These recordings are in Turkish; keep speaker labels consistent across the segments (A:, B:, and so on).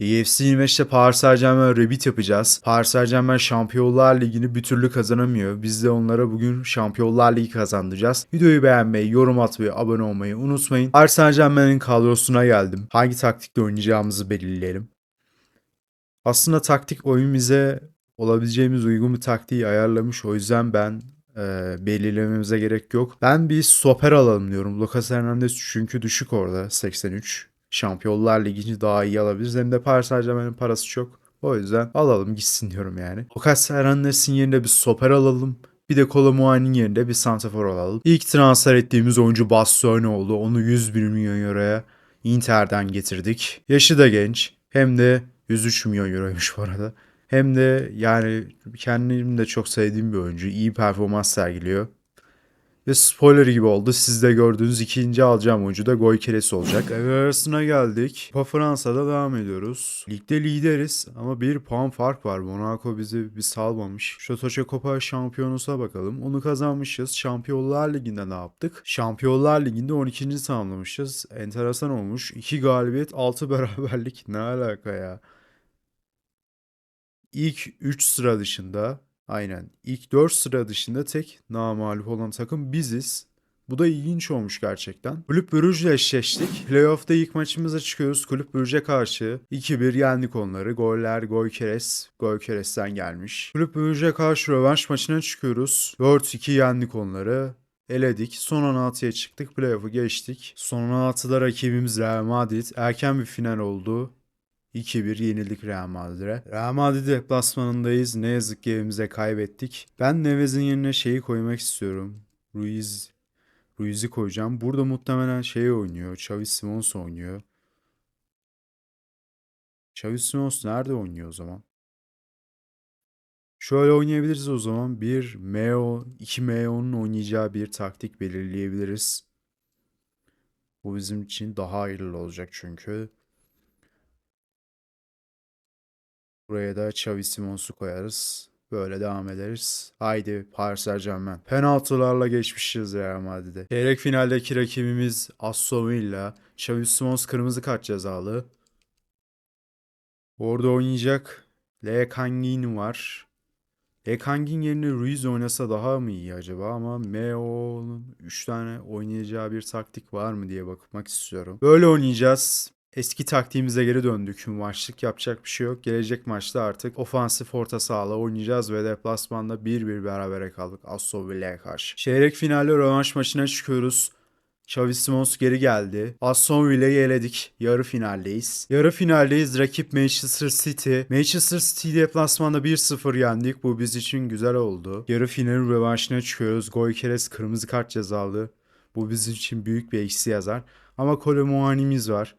A: EFC 25'te Paris Saint-Germain Rabbit yapacağız. Paris Saint-Germain Şampiyonlar Ligi'ni bir türlü kazanamıyor. Biz de onlara bugün Şampiyonlar Ligi kazandıracağız. Videoyu beğenmeyi, yorum atmayı, abone olmayı unutmayın. Paris Saint-Germain'in kadrosuna geldim. Hangi taktikle oynayacağımızı belirleyelim. Aslında taktik oyun bize olabileceğimiz uygun bir taktiği ayarlamış. O yüzden ben e, belirlememize gerek yok. Ben bir stoper alalım diyorum. Lucas Hernandez çünkü düşük orada 83. Şampiyonlar Ligi'ni daha iyi alabiliriz. Hem de Paris Saint-Germain'in parası çok. O yüzden alalım gitsin diyorum yani. Lucas Hernandez'in yerine bir stoper alalım. Bir de Kolomuani'nin yerine bir santrafor alalım. İlk transfer ettiğimiz oyuncu Bastoni oldu. Onu 100 milyon euroya Inter'den getirdik. Yaşı da genç. Hem de 103 milyon euroymuş bu arada. Hem de yani kendim de çok sevdiğim bir oyuncu. İyi performans sergiliyor. Ve spoiler gibi oldu. Siz de gördüğünüz ikinci alacağım oyuncu da Goykeres olacak. Devre arasına geldik. Kupa Fransa'da devam ediyoruz. Ligde lideriz ama bir puan fark var. Monaco bizi bir salmamış. Şatoça Kupa şampiyonusuna bakalım. Onu kazanmışız. Şampiyonlar Ligi'nde ne yaptık? Şampiyonlar Ligi'nde 12. tamamlamışız. Enteresan olmuş. 2 galibiyet 6 beraberlik. Ne alaka ya? İlk 3 sıra dışında aynen ilk 4 sıra dışında tek namağlup olan takım biziz. Bu da ilginç olmuş gerçekten. Kulüp Brugge'le eşleştik. Playoff'ta ilk maçımıza çıkıyoruz. Kulüp Brugge'e karşı 2-1 yendik onları. Goller Goykeres. Goykeres'ten gelmiş. Kulüp Brugge'e karşı rövanş maçına çıkıyoruz. 4-2 yendik onları. Eledik. Son 16'ya çıktık. Playoff'u geçtik. Son 16'da rakibimiz Real Madrid. Erken bir final oldu. 2-1 yenildik Real Madrid'e. Real Madrid deplasmanındayız. Ne yazık ki evimize kaybettik. Ben Nevez'in yerine şeyi koymak istiyorum. Ruiz Ruiz'i koyacağım. Burada muhtemelen şey oynuyor. Xavi Simons oynuyor. Xavi Simons nerede oynuyor o zaman? Şöyle oynayabiliriz o zaman. Bir Meo, iki Meo'nun oynayacağı bir taktik belirleyebiliriz. Bu bizim için daha hayırlı olacak çünkü. Buraya da Xavi Simons'u koyarız. Böyle devam ederiz. Haydi Paris Saint-Germain. Penaltılarla geçmişiz Real Madrid'e. Çeyrek finaldeki rakibimiz Aston Villa. Xavi Simons kırmızı kart cezalı. Orada oynayacak Le Kangin var. Le Kangin yerine Ruiz oynasa daha mı iyi acaba ama Meo'nun 3 tane oynayacağı bir taktik var mı diye bakmak istiyorum. Böyle oynayacağız. Eski taktiğimize geri döndük. Maçlık yapacak bir şey yok. Gelecek maçta artık ofansif orta sahayla oynayacağız ve deplasmanda 1-1 berabere kaldık Aston Villa'ya karşı. Çeyrek finalde rövanş maçına çıkıyoruz. Xavi Simons geri geldi. Aston Villa'yı eledik. Yarı finaldeyiz. Yarı finaldeyiz. Rakip Manchester City. Manchester City deplasmanda 1-0 yendik. Bu biz için güzel oldu. Yarı finalin rövanşına çıkıyoruz. Goykeres kırmızı kart cezalı. Bu bizim için büyük bir eksi yazar. Ama Kolomuani'miz var.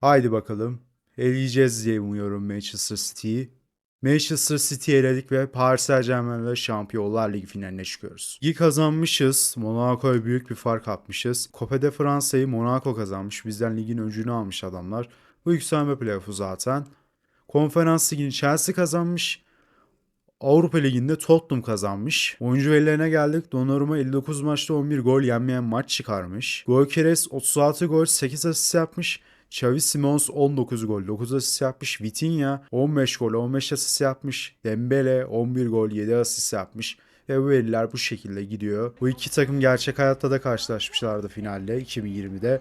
A: Haydi bakalım. Eleyeceğiz diye umuyorum Manchester City'yi. Manchester City'yi eledik ve Paris Saint-Germain ve Şampiyonlar Ligi finaline çıkıyoruz. İyi kazanmışız. Monaco'ya büyük bir fark atmışız. Copa de Fransa'yı Monaco kazanmış. Bizden ligin öncünü almış adamlar. Bu yükselme playoff'u zaten. Konferans ligini Chelsea kazanmış. Avrupa Ligi'nde Tottenham kazanmış. Oyuncu verilerine geldik. Donnarumma 59 maçta 11 gol yenmeyen maç çıkarmış. Goykeres 36 gol 8 asist yapmış. Xavi Simons 19 gol, 9 asist yapmış. Vitinha 15 gol, 15 asist yapmış. Dembele 11 gol, 7 asist yapmış. Ve bu veriler bu şekilde gidiyor. Bu iki takım gerçek hayatta da karşılaşmışlardı finalde 2020'de.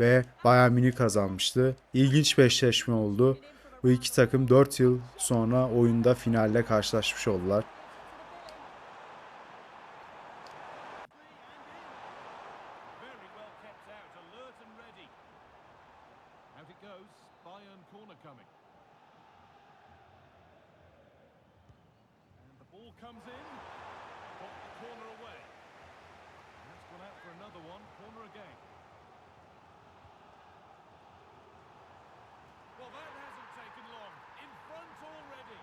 A: Ve Bayern Münih kazanmıştı. İlginç bir eşleşme oldu. Bu iki takım 4 yıl sonra oyunda finalde karşılaşmış oldular.
B: Another one. Corner again. Well, that hasn't taken long. In front already.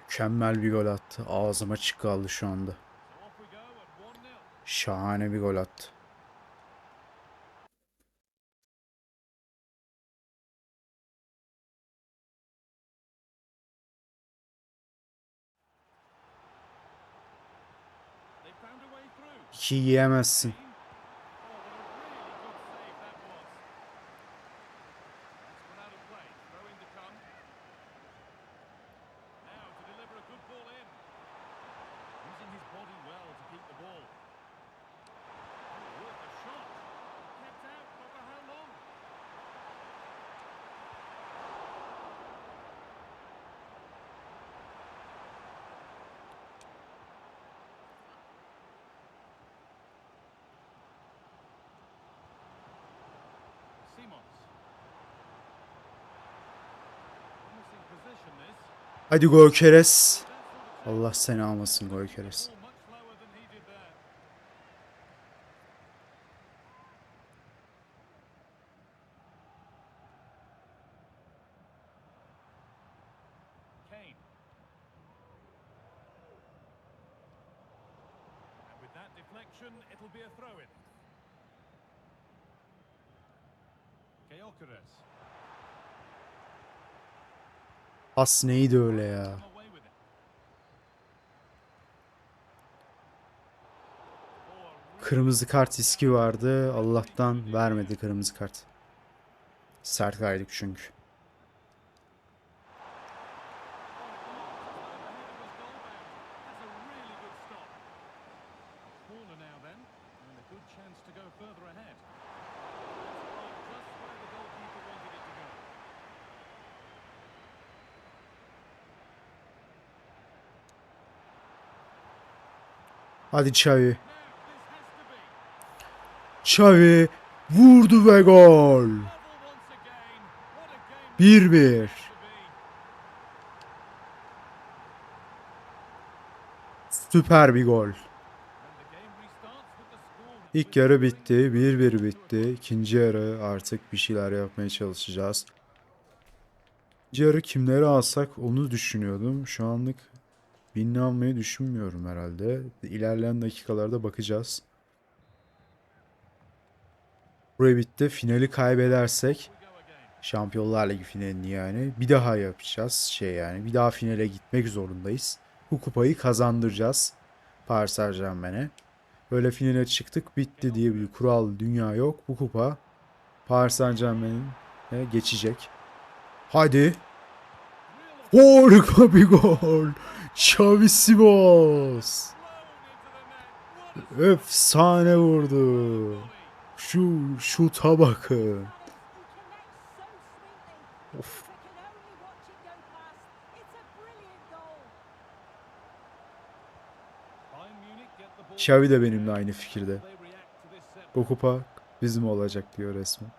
A: Mükemmel bir gol attı. Ağzıma kaldı şu anda.
B: So off we go at 1-0.
A: Şahane bir gol attı. İki yiyemezsin. Hadi Goykeres. Allah seni almasın Goykeres.
B: Ball much lower than he did there. Kane. And with that deflection, it'll be a throw-in. Gyökeres.
A: Pas neydi öyle ya? Kırmızı kart riski vardı. Allah'tan vermedi kırmızı kart. Sert kaydık çünkü. Hadi Xavi. Xavi vurdu ve gol.
B: level once again. What a game
A: 1-1.
B: to be.
A: Süper bir gol. İlk yarı bitti. 1-1 bitti. İkinci yarı artık bir şeyler yapmaya çalışacağız. İkinci yarı kimleri alsak onu düşünüyordum. Şu anlık birini almayı düşünmüyorum herhalde. İlerleyen dakikalarda bakacağız. Buraya bitti. Finali kaybedersek. Şampiyonlar Ligi finalini yani bir daha yapacağız şey yani bir daha finale gitmek zorundayız. Bu kupayı kazandıracağız Paris Saint Germain'e. Böyle finale çıktık bitti diye bir kural dünya yok. Bu kupa Paris Saint Germain'e geçecek. Hadi. Harika bir gol. Xavi
B: a
A: Efsane vurdu. Şu şuta bakın. Of. Xavi de benimle aynı fikirde. Bu kupa bizim olacak diyor resmen.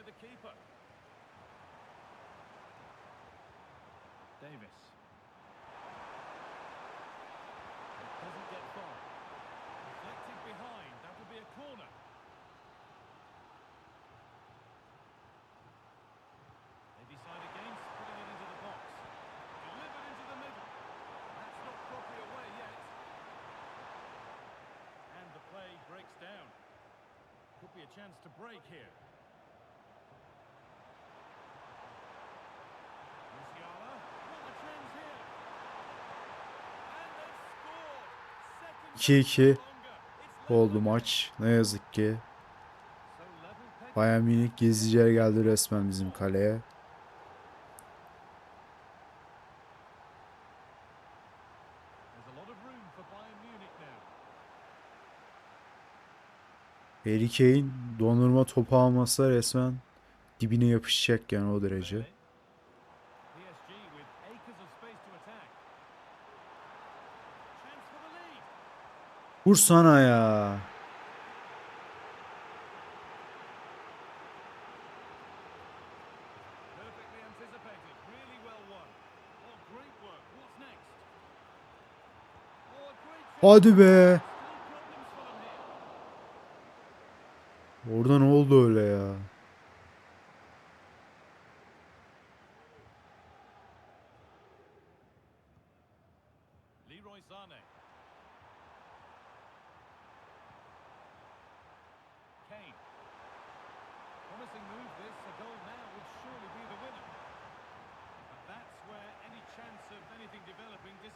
B: By the keeper. Davis. It doesn't get far. Deflected behind. That will be a corner. They decide against putting it into the box. Delivered into the middle. That's not properly away yet. And the play breaks down. Could be a chance to break here.
A: 2-2
B: longer. It's
A: oldu maç. Ne yazık ki. Bayern Münih geziciler geldi resmen bizim kaleye. Harry Kane dondurma topu almasa resmen dibine yapışacak yani o derece.
B: Great chance.
A: Hadi be. Orada ne oldu öyle ya?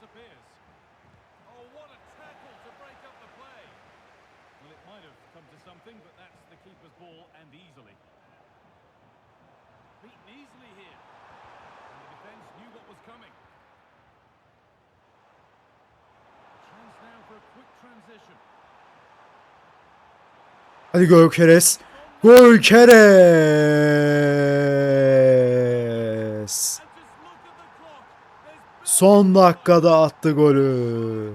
B: Disappears. Oh, what a tackle to break up the play. Well, it might have come to something, but that's the keeper's ball and easily. Beaten easily here. And the defence knew what was coming. Chance now for a quick transition.
A: Hadi Gökeres. Gökeres.
B: And
A: Son dakikada attı golü.
B: goal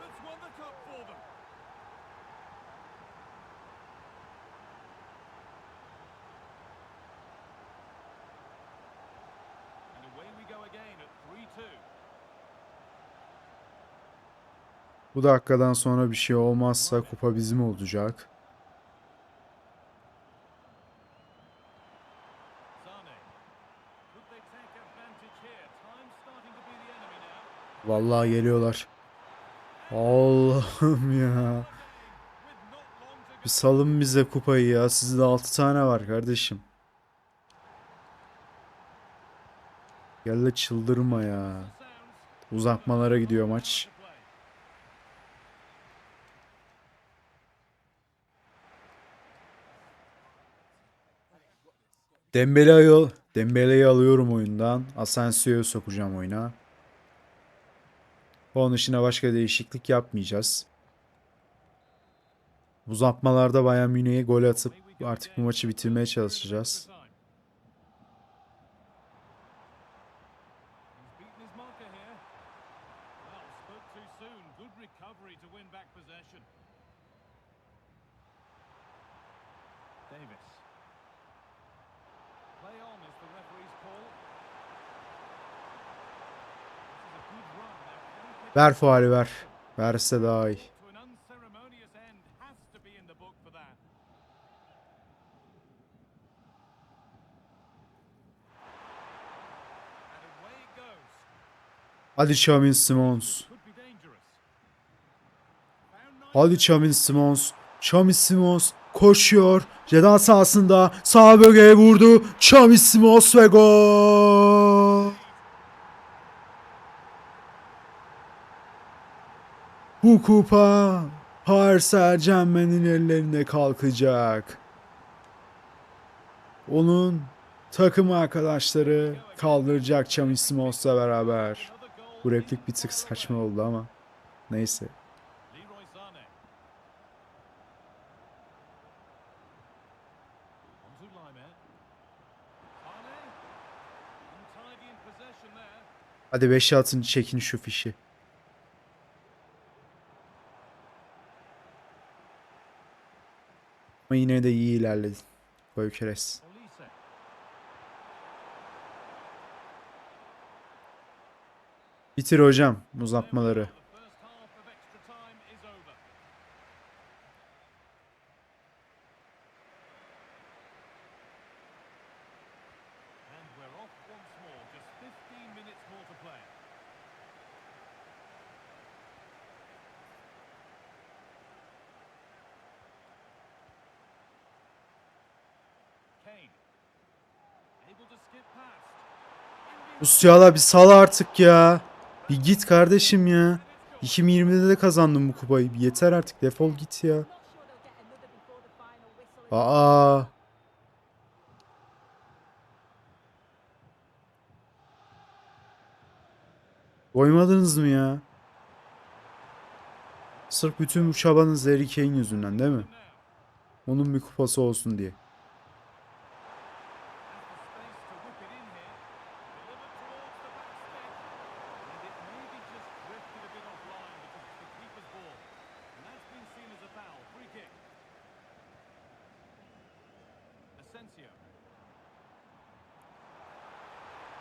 B: that's won the cup for them. And away we go again at 3-2.
A: Bu dakikadan sonra bir şey olmazsa kupa bizim olacak. Vallahi geliyorlar. Allah'ım ya. Bir salın bize kupayı ya. Sizde 6 tane var kardeşim. Gel de çıldırma ya. Uzatmalara gidiyor maç. Dembele'yi al Dembele'yi alıyorum oyundan. Asensio'yu sokacağım oyuna. Onun dışında başka değişiklik yapmayacağız. Uzatmalarda Bayern Münih'e gol atıp artık bu maçı bitirmeye çalışacağız.
B: Good run.
A: Ver faali ver. Verse daha iyi. Hadi Xamin Simons. Hadi Xamin Simons. Xamin Simons koşuyor. Ceza sahasında sağ bölgeye vurdu. Xamin Simons ve gol. Bu kupa Paris Saint-Germain'in ellerinde kalkacak. Onun takım arkadaşları kaldıracak Xamin Simons'la beraber. Bu replik bir tık saçma oldu ama neyse. Hadi 5'e atın çekin şu fişi. Ama yine de iyi ilerledin. Gökeres. Bitir hocam uzatmaları. Musiala bir sal artık ya. Bir git kardeşim ya. 2020'de de kazandım bu kupayı. Yeter artık defol git ya. Aa. Koymadınız mı ya? Sırf bütün bu çabanız Harry Kane yüzünden değil mi? Onun bir kupası olsun diye.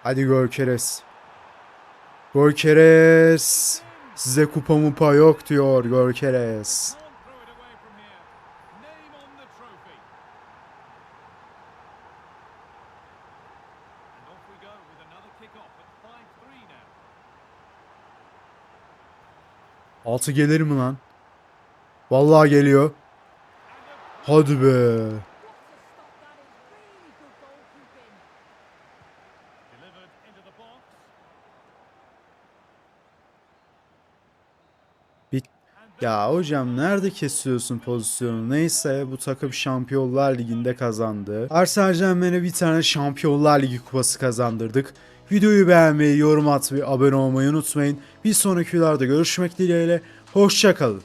A: Hadi Görkeres. Görkeres. Size kupa mupa yok diyor Görkeres. Altı gelir mi lan? Vallahi geliyor. Hadi be. Ya hocam nerede kesiyorsun pozisyonu? Neyse bu takım Şampiyonlar Ligi'nde kazandı. Arsenal Germain'e bir tane Şampiyonlar Ligi kupası kazandırdık. Videoyu beğenmeyi, yorum atmayı, abone olmayı unutmayın. Bir sonraki videolarda görüşmek dileğiyle. Hoşçakalın.